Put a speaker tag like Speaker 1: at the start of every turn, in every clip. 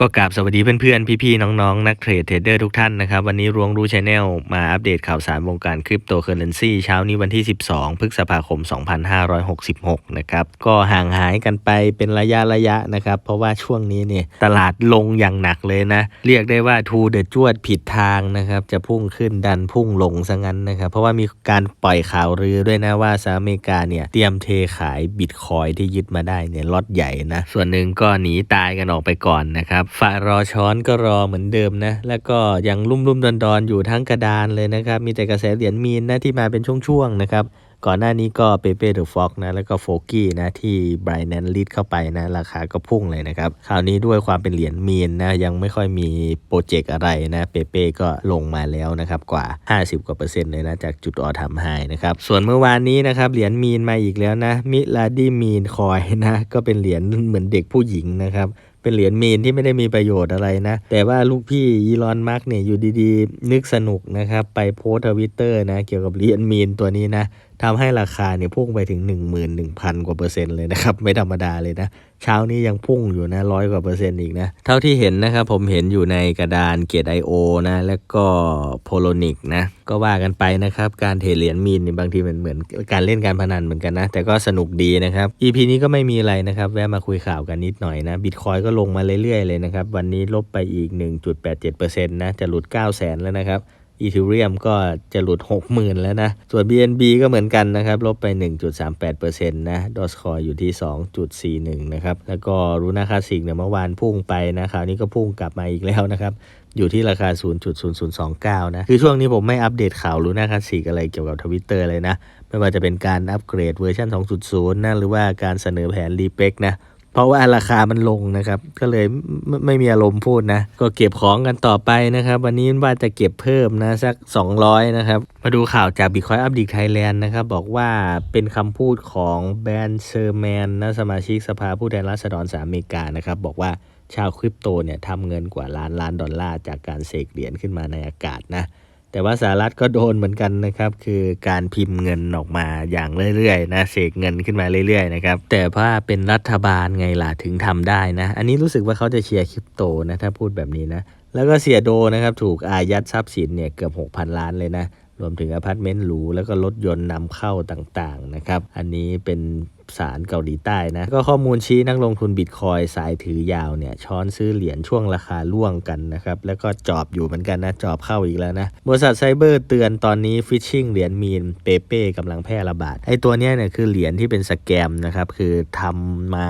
Speaker 1: ก็กราบสวัสดีเพื่อนๆ พี่ๆ น้องๆ นักเทรดเทรดเดอร์ทุกท่านนะครับ วันนี้รวงรู้ชาแนลมาอัปเดตข่าวสารวงการคริปโตเคอเรนซีเช้านี้วันที่ 12 พฤษภาคม 2566 นะครับ ก็ห่างหายกันไปเป็นระยะระยะนะครับ เพราะว่าช่วงนี้เนี่ยตลาดลงอย่างหนักเลยนะ เรียกได้ว่าทูเดจวดผิดทางนะครับ จะพุ่งขึ้นดันพุ่งลงซะงั้นนะครับ เพราะว่ามีการปล่อยข่าวลือด้วยนะว่าสหรัฐอเมริกาเนี่ยเตรียมเทขายบิตคอยที่ยึดมาได้เนี่ยล็อตใหญ่นะส่วนหนึ่งก็หนีตายกันออกไปก่อนนะครับฝ่ายรอช้อนก็รอเหมือนเดิมนะ แล้วก็ยังรุ่มรุ่มดอนดอนๆอยู่ทั้งกระดานเลยนะครับ มีแต่กระแสเหรียญมีนนะที่มาเป็นช่วงๆนะครับ ก่อนหน้านี้ก็เปเป้เดอะฟ็อกนะ แล้วก็โฟกี้นะที่ไบรแนนลีดเข้าไปนะ ราคาก็พุ่งเลยนะครับ คราวนี้ด้วยความเป็นเหรียญมีนนะ ยังไม่ค่อยมีโปรเจกต์อะไรนะ เปเป้ก็ลงมาแล้วนะครับ กว่า 50 กว่าเปอร์เซ็นต์เลยนะ จากจุดออทำไฮนะครับ ส่วนเมื่อวานนี้นะครับ เหรียญมีนมาอีกแล้วนะ มิลาดีมีนคอยนะ ก็เป็นเหรียญเหมือนเด็กผู้หญิงนะครับ เป็นเหรียญมีนที่ไม่ได้มีประโยชน์อะไรนะ แต่ว่าลูกพี่อีลอนมาร์กเนี่ยอยู่ดีๆ นึกสนุกนะครับ ไปโพสทวิตเตอร์นะ เกี่ยวกับเหรียญมีนตัวนี้นะ ทำให้ราคาเนี่ยพุ่งไปถึง 11,000 กว่าเปอร์เซ็นต์เลยนะครับ ไม่ธรรมดาเลยนะ เช้านี้ยังพุ่งอยู่นะร้อยกว่าเปอร์เซ็นต์อีกนะ เท่าที่เห็นนะครับผมเห็นอยู่ในกระดานเกตไอโอนะ แล้วก็โพโลนิกนะ ก็ว่ากันไปนะครับ การเทรดเหรียญมีนบางทีมันเหมือนการเล่นการพนันเหมือนกันนะ แต่ก็สนุกดีนะครับ EP นี้ก็ไม่มีอะไรนะครับแวะมาคุยข่าวกันนิดหน่อยนะบิตคอยก็ลงมาเรื่อยๆเลยนะครับวันนี้ลบไปอีก 1.87%นะจะหลุด 9 0 0 0 0 0แล้วนะครับ อีทิเรียมก็จะหลุด 60,000 แล้วนะ ส่วน BNB ก็เหมือนกันนะครับ ลบไป 1.38%นะดอสคอยอยู่ที่ 2.41 นะครับ แล้วก็รูนาคาสิกเนี่ยเมื่อวานพุ่งไปนะคราวนี้ก็พุ่งกลับมาอีกแล้วนะครับอยู่ที่ราคา 0.0029 นะ คือช่วงนี้ผมไม่อัปเดตข่าวรูน่าคาสิกอะไรเกี่ยวกับทวิตเตอร์เลยนะ ไม่ว่าจะเป็นการอัปเกรดเวอร์ชัน2.0 นะ หรือว่าการเสนอแผนรีเป็กนะ เพราะว่าราคามันลงนะครับ ก็เลยไม่ไม่มีอารมณ์พูดนะ ก็เก็บของกันต่อไปนะครับ วันนี้ว่าจะเก็บเพิ่มนะสัก 200 นะครับ มาดูข่าวจาก Bitcoin Up ดิกไทยแลนด์นะครับ บอกว่าเป็นคำพูดของแบรนด์เซอร์แมนนะสมาชิกสภาผู้แทนราษฎรสหรัฐอเมริกานะครับ บอกว่าชาวคริปโตเนี่ยทำเงินกว่าล้านล้านดอลลาร์จากการเสกเหรียญขึ้นมาในอากาศนะ แต่ว่าสหรัฐก็โดนเหมือนกันนะครับ คือการพิมพ์เงินออกมาอย่างเรื่อยๆนะเสกเงินขึ้นมาเรื่อยๆนะครับแต่ว่าเป็นรัฐบาลไงล่ะถึงทำได้นะ อันนี้รู้สึกว่าเขาจะเชียร์คริปโตนะถ้าพูดแบบนี้นะ แล้วก็เสียโดนะครับถูกอายัดทรัพย์สินเนี่ยเกือบ 6,000 ล้านเลยนะรวมถึงอพาร์ตเมนต์หรูแล้วก็รถยนต์นำเข้าต่างๆนะครับ อันนี้เป็น สารเกาหลีใต้นะ ก็ข้อมูลชี้นักลงทุนบิตคอยสายถือยาวเนี่ยช้อนซื้อเหรียญช่วงราคาล่วงกันนะครับ แล้วก็จอบอยู่เหมือนกันนะ จอบเข้าอีกแล้วนะ บริษัทไซเบอร์เตือนตอนนี้ฟิชชิงเหรียญมีนเปเป้กำลังแพร่ระบาดไอตัวเนี้ยเนี่ยคือเหรียญที่เป็นสแกมนะครับคือทำมา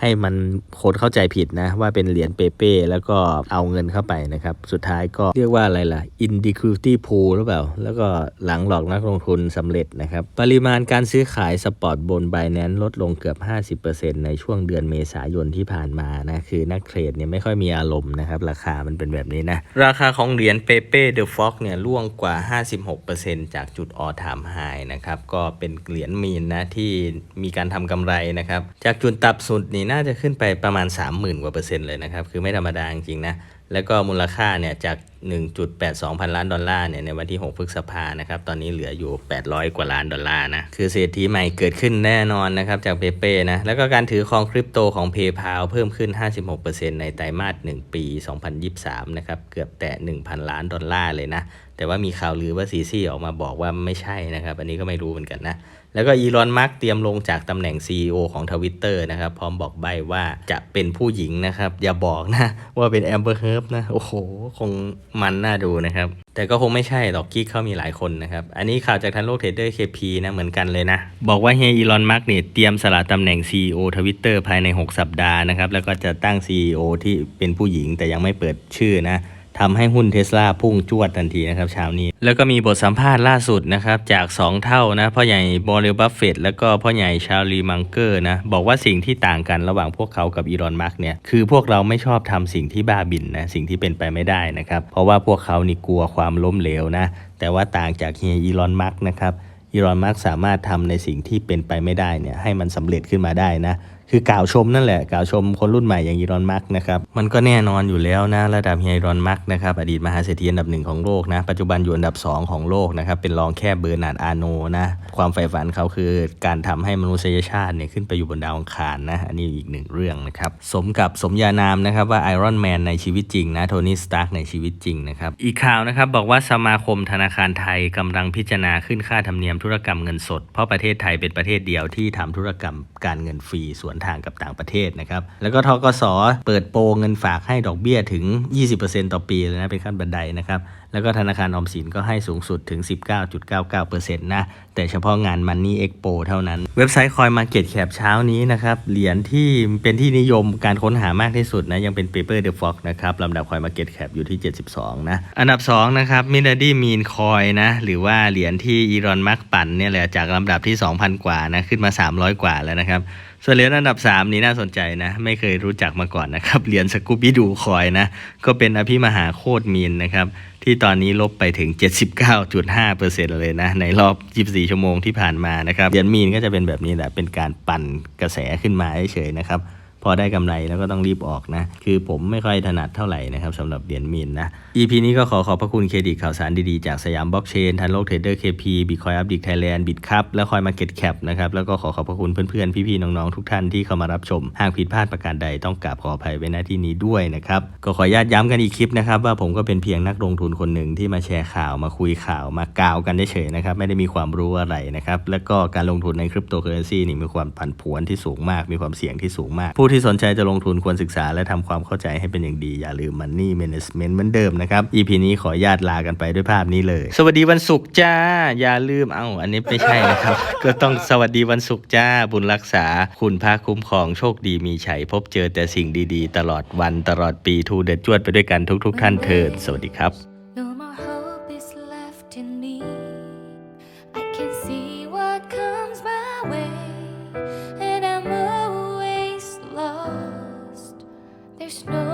Speaker 1: ให้มันคนเข้าใจผิดนะ ว่าเป็นเหรียญเปเป้แล้วก็เอาเงินเข้าไปนะครับ สุดท้ายก็เรียกว่าอะไรล่ะ Indicativity Pool หรือเปล่า แล้วก็หลังหลอกนักลงทุนสำเร็จนะครับ ปริมาณการซื้อขายสปอร์ตบน Binance ลดลงเกือบ 50%ในช่วงเดือนเมษายนที่ผ่านมานะ คือนักเทรดเนี่ยไม่ค่อยมีอารมณ์นะครับ ราคามันเป็นแบบนี้นะ ราคาของเหรียญเปเป้เดอะฟ็อกเนี่ยร่วงกว่า 56%จากจุดออทามไฮนะครับก็เป็นเหรียญมีนนะที่มีการทำกำไรนะครับจากจุดต่ำสุดนี่น่าจะขึ้นไปประมาณ 30,000 กว่าเปอร์เซ็นต์เลยนะครับ คือไม่ธรรมดาจริงๆนะ แล้วก็มูลค่าเนี่ยจาก 1.82 พันล้านดอลลาร์เนี่ยในวันที่ 6 พฤษภานะครับ ตอนนี้เหลืออยู่ 800 กว่าล้านดอลลาร์นะ คือเศรษฐีใหม่เกิดขึ้นแน่นอนนะครับจากเปเป้นะ แล้วก็การถือครองคริปโตของ PayPal เพิ่มขึ้น 56%ในไตรมาส 1 ปี 2023 นะครับ เกือบแตะ 1,000 ล้านดอลลาร์เลยนะ แต่ว่ามีข่าวลือว่าซีซี่ออกมาบอกว่าไม่ใช่นะครับ อันนี้ก็ไม่รู้เหมือนกันนะแล้วก็อีลอนมัสก์เตรียมลงจากตำแหน่ง CEO ของทวิตเตอร์นะครับ พร้อมบอกใบว่าจะเป็นผู้หญิงนะครับ อย่าบอกนะ ว่าเป็นแอมเบอร์เฮิร์บนะ โอ้โห คงมันน่าดูนะครับ แต่ก็คงไม่ใช่หรอกกิ๊กเขามีหลายคนนะครับ อันนี้ข่าวจากทันโลกเทรดเดอร์ KP นะ เหมือนกันเลยนะ บอกว่าเฮียอีลอนมัสก์เนี่ยเตรียมสละตำแหน่ง CEO ทวิตเตอร์ภายใน 6 สัปดาห์นะครับแล้วก็จะตั้ง CEO ที่เป็นผู้หญิงแต่ยังไม่เปิดชื่อนะ ทำให้หุ้นเทสลาพุ่งจวดทันทีนะครับเช้านี้ แล้วก็มีบทสัมภาษณ์ล่าสุดนะครับจาก 2 เท่านะพ่อใหญ่บอเรลบัฟเฟตแล้วก็พ่อใหญ่ชาลีมังเกอร์นะบอกว่าสิ่งที่ต่างกันระหว่างพวกเขากับอีลอนมัสก์เนี่ยคือพวกเราไม่ชอบทำสิ่งที่บ้าบินนะสิ่งที่เป็นไปไม่ได้นะครับเพราะว่าพวกเขานี่กลัวความล้มเหลวนะแต่ว่าต่างจากเฮียอีลอนมัสก์นะครับอีลอนมัสก์สามารถทำในสิ่งที่เป็นไปไม่ได้เนี่ยให้มันสำเร็จขึ้นมาได้นะ คือกล่าวชมนั่นแหละกล่าวชมคนรุ่นใหม่อย่างอีรอนมัสก์นะครับมันก็แน่นอนอยู่แล้วนะระดับเฮียอีรอนมัสก์นะครับอดีตมหาเศรษฐีอันดับหนึ่งของโลกนะปัจจุบันอยู่อันดับ 2 ของโลกนะครับเป็นรองแค่เบอร์นาร์ดอาโนนะความใฝ่ฝันเขาคือการทำให้มนุษยชาติเนี่ยขึ้นไปอยู่บนดาวอังคารนะอันนี้อีกหนึ่งเรื่องนะครับสมกับสมญานามนะครับว่าไอรอนแมนในชีวิตจริงนะโทนี่สตาร์กในชีวิตจริงนะครับอีกข่าวนะครับบอกว่าสมาคมธนาคารไทยกำลังพิจารณาขึ้นค่าธรรมเนียมธุรกรรมเงินสด เพราะประเทศไทยเป็นประเทศเดียวที่ทำธุรกรรมการเงินฟรีสวนทางกับต่างประเทศนะครับ แล้วก็ทกสเปิดโปรเงินฝากให้ดอกเบี้ยถึง 20%ต่อปีเลยนะเป็นขั้นบันไดนะครับ แล้วก็ธนาคารออมสินก็ให้สูงสุดถึง 19.99%นะแต่เฉพาะงาน Money Expo เท่านั้น เว็บไซต์คอยมาเก็ตแคปเช้านี้นะครับเหรียญที่เป็นที่นิยมการค้นหามากที่สุดนะยังเป็น Paper the Fox นะครับลำดับคอยมาเก็ตแคปอยู่ที่ 72 นะ อันดับ 2 นะครับ m i l a d y Mean Coin นะหรือว่าเหรียญที่อีรอนมัสปั่นเนี่ยแหละจากลำดับที่ 2,000 กว่านะขึ้นมา 300 กว่าแล้วนะครับ ส่วนเหรียญอันดับ 3 นี้น่าสนใจนะ ไม่เคยรู้จักมาก่อนนะครับเหรียญสกูบิดูคอยนะ ก็เป็นอภิมหาโคตรมีนนะครับ ที่ตอนนี้ลบไปถึง 79.5%เลยนะ ในรอบ 24 ชั่วโมงที่ผ่านมานะครับเหรียญมีนก็จะเป็นแบบนี้แหละเป็นการปั่นกระแสขึ้นมาเฉยๆนะครับ พอได้กำไรแล้วก็ต้องรีบออกนะ คือผมไม่ค่อยถนัดเท่าไหร่นะครับสำหรับเหรียญมีนนะ EP นี้ก็ขอขอบพระคุณเครดิตข่าวสารดีๆ จากสยามบล็อกเชนทันโลกเทรดเดอร์เคพีบิตคอยอัพดิกไทยแลนด์บิตคัพและคอยมาเก็ตแคปนะครับแล้วก็ขอขอบพระคุณเพื่อนๆ พี่ๆ น้องๆ ทุกท่านที่เข้ามารับชม หากผิดพลาดประการใดต้องกราบขออภัยไว้ณที่นี้ด้วยนะครับก็ขออนุญาตย้ำกันอีกคลิปนะครับว่าผมก็เป็นเพียงนักลงทุนคนหนึ่งที่มาแชร์ข่าวมาคุยข่าวมากล่าวกันเฉยๆนะครับไม่ได้มีความรู้อะไรนะครับแล้วก็การลงทุนในคริปโตเคอเรนซีนี่มีความผันผวนที่สูงมาก มีความเสี่ยงที่สูงมากผู้ที่สนใจจะลงทุนควรศึกษาและทำความเข้าใจให้เป็นอย่างดี อย่าลืม Money Management เหมือนเดิมนะครับ EP นี้ขอญาตลากันไปด้วยภาพนี้เลย สวัสดีวันศุกร์จ้า อย่าลืมเอ้าอันนี้ไม่ใช่นะครับ ก็ต้องสวัสดีวันศุกร์จ้า บุญรักษา คุณพระคุ้มครองโชคดีมีชัยพบเจอแต่สิ่งดีๆ ตลอดวันตลอดปีทูเด็ดจวดไปด้วยกันทุก ๆ ท่านเทิดสวัสดีครับ comes my way. there's no